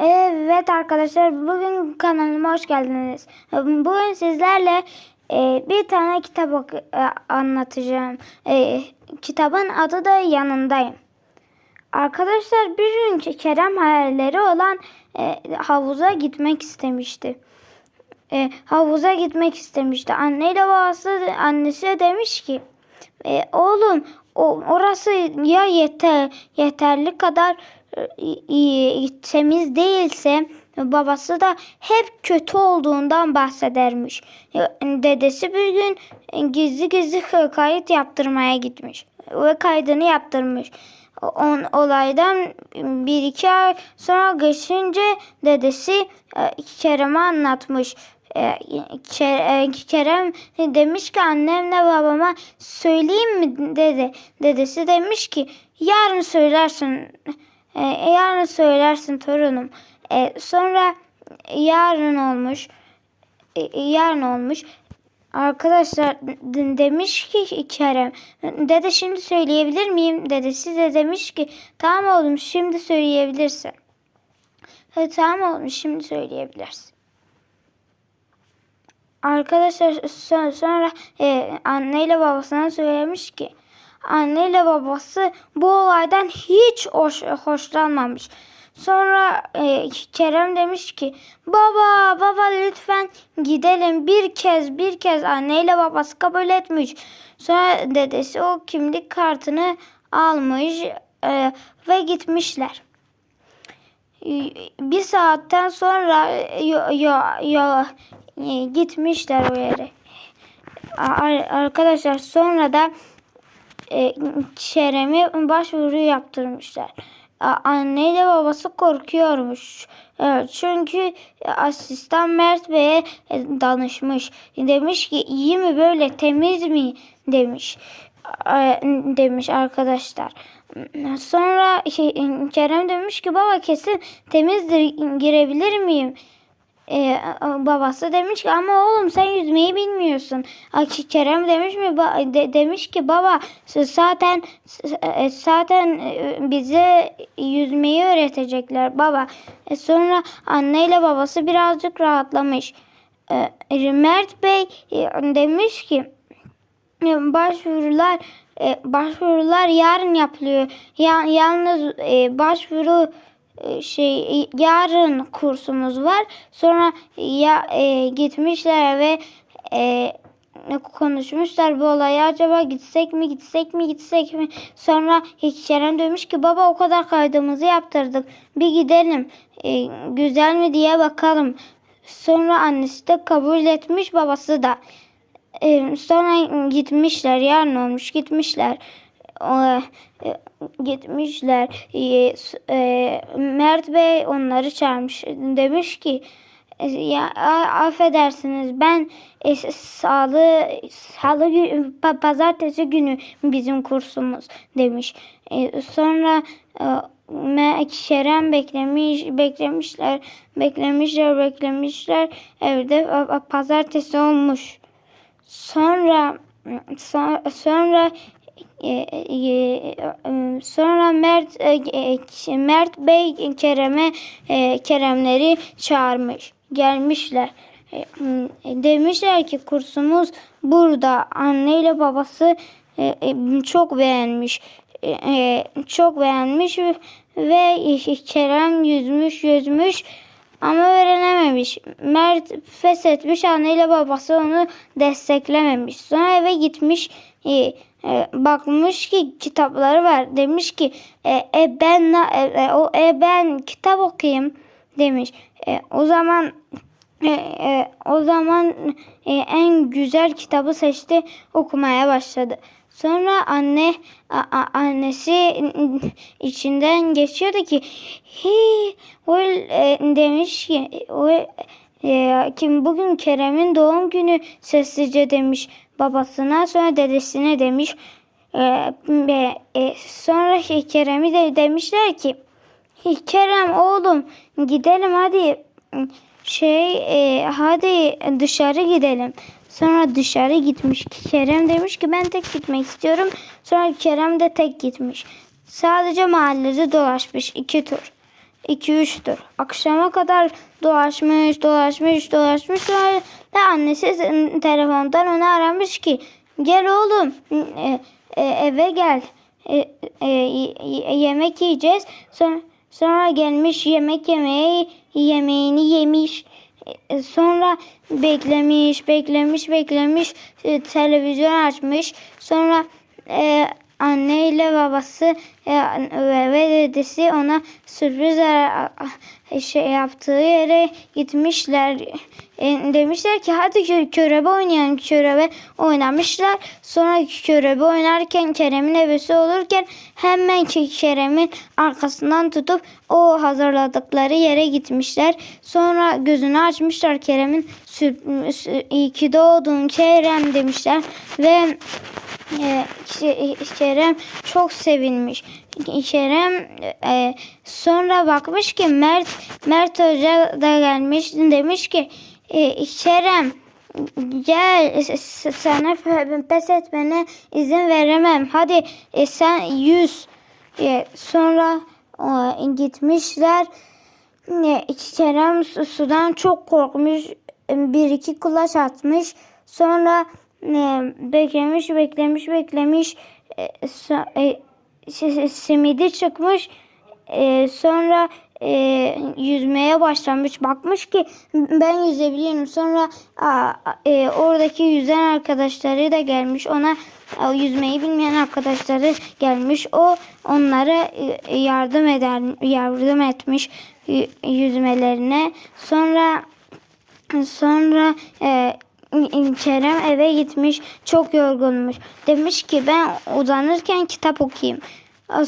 Evet arkadaşlar bugün kanalıma hoş geldiniz. Bugün sizlerle e, bir tane kitap e, anlatacağım. E, kitabın adı da Yanındayım. Arkadaşlar bir gün Kerem hayalleri olan e, havuza gitmek istemişti. E, havuza gitmek istemişti. Anneyle babası annesi de demiş ki e, oğlum o, orası ya yeter yeterli kadar iyi, temiz değilse babası da hep kötü olduğundan bahsedermiş. E, Dedesi bir gün e, gizli gizli kayıt yaptırmaya gitmiş ve kaydını yaptırmış. On, olaydan bir iki ay sonra geçince dedesi e, Kerem'e anlatmış. E, Ke- e, Kerem demiş ki annemle babama söyleyeyim mi dedi. Dedesi demiş ki yarın söylersin. E, yarın söylersin torunum. E, sonra yarın olmuş. E, yarın olmuş. Arkadaşlar demiş ki Kerem dede şimdi söyleyebilir miyim? Dedesi de demiş ki tamam oğlum şimdi söyleyebilirsin. Ha, tamam oğlum şimdi söyleyebilirsin. Arkadaşlar so- sonra e, anneyle babasına söylemiş ki anneyle babası bu olaydan hiç hoş, hoşlanmamış. Sonra e, Kerem demiş ki baba baba lütfen gidelim bir kez bir kez anneyle babası kabul etmiş. Sonra dedesi o kimlik kartını almış e, ve gitmişler. Bir saatten sonra yo, yo, yo, gitmişler o yere. Ar- Arkadaşlar sonra da e, Kerem'e başvuru yaptırmışlar. A- Anneyle babası korkuyormuş. Çünkü asistan Mert Bey'e e, danışmış. Demiş ki iyi mi böyle temiz mi demiş. Demiş arkadaşlar. Sonra şey, Kerem demiş ki baba kesin temizdir girebilir miyim? Ee, babası demiş ki ama oğlum sen yüzmeyi bilmiyorsun. Kerem demiş mi de- demiş ki baba zaten e, zaten e, bize yüzmeyi öğretecekler baba. E, sonra anneyle babası birazcık rahatlamış. E, Mert Bey e, demiş ki e, başvurular e, başvurular yarın yapılıyor. Ya, yalnız e, başvuru e, şey yarın kursumuz var. Sonra ya e, gitmişler ve e, konuşmuşlar bu olayı. Acaba gitsek mi gitsek mi gitsek mi? Sonra Kerem demiş ki baba o kadar kaydımızı yaptırdık. Bir gidelim. E, güzel mi diye bakalım. Sonra annesi de kabul etmiş babası da. Ee, sonra gitmişler yarın olmuş gitmişler e, gitmişler Ee, s- e, Mert Bey onları çağırmış demiş ki "E, ya affedersiniz ben e, salı salı pazartesi günü bizim kursumuz demiş Ee, sonra e, Kerem beklemiş, beklemişler, beklemişler, beklemişler. Evde e, e, pazartesi olmuş. Sonra so- sonra e, e, e, sonra Mert e, e, Mert Bey Kerem'e e, Keremleri çağırmış. Gelmişler. E, Demişler ki kursumuz burada. Anneyle babası e, e, çok beğenmiş. E, e, Çok beğenmiş ve Kerem yüzmüş yüzmüş ama öğrenememiş. Mert feshetmiş anneyle babası onu desteklememiş. Sonra eve gitmiş e, bakmış ki kitapları var. Demiş ki e, e, ben e, e, o e, ben kitap okuyayım demiş. E, o zaman e, e, o zaman e, en güzel kitabı seçti okumaya başladı. Sonra anne a, a- annesi içinden geçiyordu ki hi o e, demiş ki o e, kim bugün Kerem'in doğum günü sessizce demiş babasına sonra dedesine demiş e, ve e, sonra Kerem'i de demişler ki "Hi, Kerem oğlum gidelim hadi şey e, hadi dışarı gidelim. Sonra dışarı gitmiş. Kerem demiş ki ben tek gitmek istiyorum. Sonra Kerem de tek gitmiş. Sadece mahallede dolaşmış iki tur. 2-3'tür. Akşama kadar dolaşmış, dolaşmış, dolaşmış. Sonra da annesi telefondan onu aramış ki gel oğlum e, e, eve gel. E, yemek yiyeceğiz. Sonra, gelmiş yemek yemeye yemeğini yemiş. Sonra beklemiş, beklemiş, beklemiş. Televizyon açmış. Sonra e, anne ile babası e, ve dedesi ona sürpriz a- şey yaptığı yere gitmişler. E, demişler ki hadi kö- körebe oynayalım. Körebe oynamışlar. Sonra körebe oynarken Kerem'in ebesi olurken hemen Kerem'in arkasından tutup o hazırladıkları yere gitmişler. Sonra gözünü açmışlar Kerem'in iyi ki doğdun Kerem demişler ve e, Ke- Kerem çok sevinmiş. Kerem e, sonra bakmış ki Mert Mert Hoca da gelmiş demiş ki e, Kerem gel sana pes etmene izin veremem. Hadi e, sen yüz. E, sonra e, gitmişler. E, Kerem su- sudan çok korkmuş. E, Bir iki kulaç atmış. Sonra beklemiş, beklemiş, beklemiş. E, so- e, si- simidi çıkmış. E, sonra e, yüzmeye başlamış. Bakmış ki ben yüzebiliyorum. Sonra a, e, oradaki yüzen arkadaşları da gelmiş. Ona e, yüzmeyi bilmeyen arkadaşları gelmiş. O onlara e, yardım eder yardım etmiş yüzmelerine. Sonra Sonra e, Kerem eve gitmiş çok yorgunmuş. Demiş ki ben uzanırken kitap okuyayım.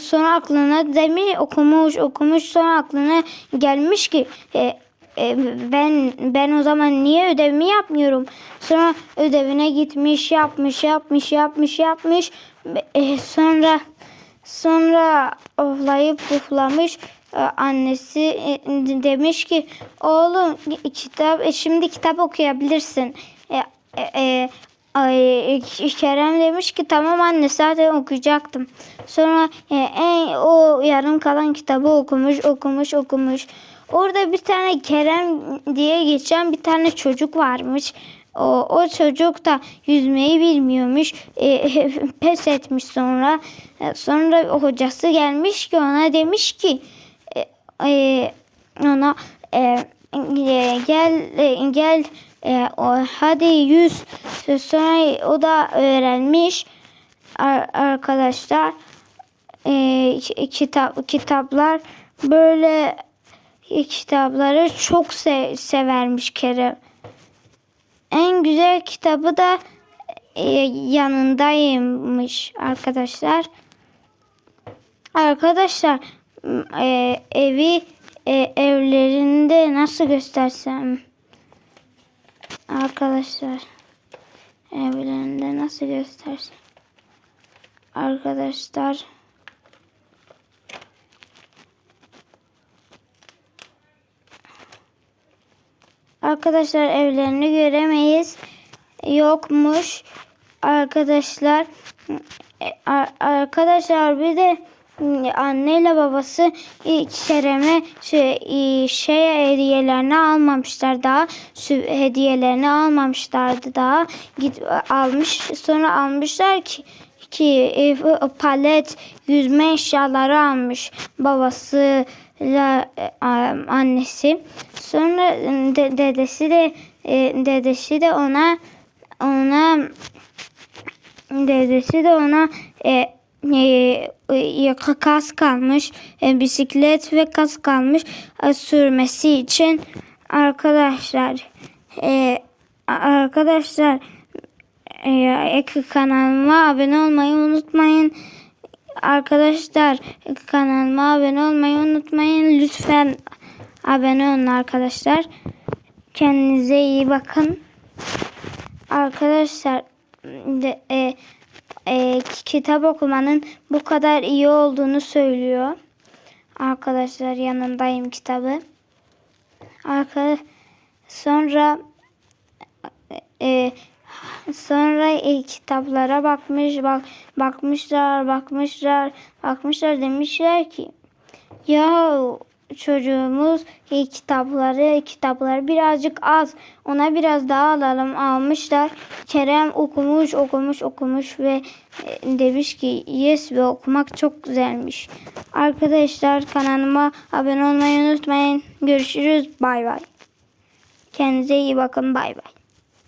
Sonra aklına demiş okumuş okumuş sonra aklına gelmiş ki e, e, ben ben o zaman niye ödevimi yapmıyorum? Sonra ödevine gitmiş yapmış yapmış yapmış yapmış. E, sonra Sonra oflayıp puflamış e, annesi e, demiş ki oğlum kitap şimdi kitap okuyabilirsin. E, e, ay, Kerem demiş ki tamam anne zaten okuyacaktım. Sonra e, en, o yarım kalan kitabı okumuş okumuş okumuş. Orada bir tane Kerem diye geçen bir tane çocuk varmış. O, o çocuk da yüzmeyi bilmiyormuş. E, pes etmiş sonra. E, sonra hocası gelmiş ki ona demiş ki e, e, ona e, e, gel e, gel e, o, hadi yüz. Sonra o da öğrenmiş Ar- arkadaşlar. E, kitap kitaplar böyle kitapları çok se- severmiş Kerem. En güzel kitabı da e, yanındaymış arkadaşlar. Arkadaşlar e, evi e, evlerinde nasıl göstersem arkadaşlar evlerinde nasıl göstersem arkadaşlar Arkadaşlar evlerini göremeyiz. Yokmuş. Arkadaşlar e, ar- arkadaşlar bir de anneyle babası Kerem'e şey, şey hediyelerini almamışlar daha hediyelerini almamışlardı daha git almış sonra almışlar ki ki e, palet yüzme eşyaları almış babası ile annesi. Sonra de- dedesi de e, dedesi de ona ona dedesi de ona e, e, e, kas kalmış e, bisiklet ve kas kalmış e, sürmesi için arkadaşlar e, arkadaşlar e, kanalıma abone olmayı unutmayın. Arkadaşlar kanalıma abone olmayı unutmayın. Lütfen abone olun arkadaşlar. Kendinize iyi bakın. Arkadaşlar de, e, e, kitap okumanın bu kadar iyi olduğunu söylüyor. Arkadaşlar yanındayım kitabı. Arka, sonra e, sonra e, kitaplara bakmış bak bakmışlar bakmışlar bakmışlar demişler ki ya çocuğumuz kitapları kitapları birazcık az ona biraz daha alalım almışlar. Kerem okumuş okumuş okumuş ve e, demiş ki yes ve okumak çok güzelmiş. Arkadaşlar kanalıma abone olmayı unutmayın. Görüşürüz. Bay bay. Kendinize iyi bakın. Bay bay.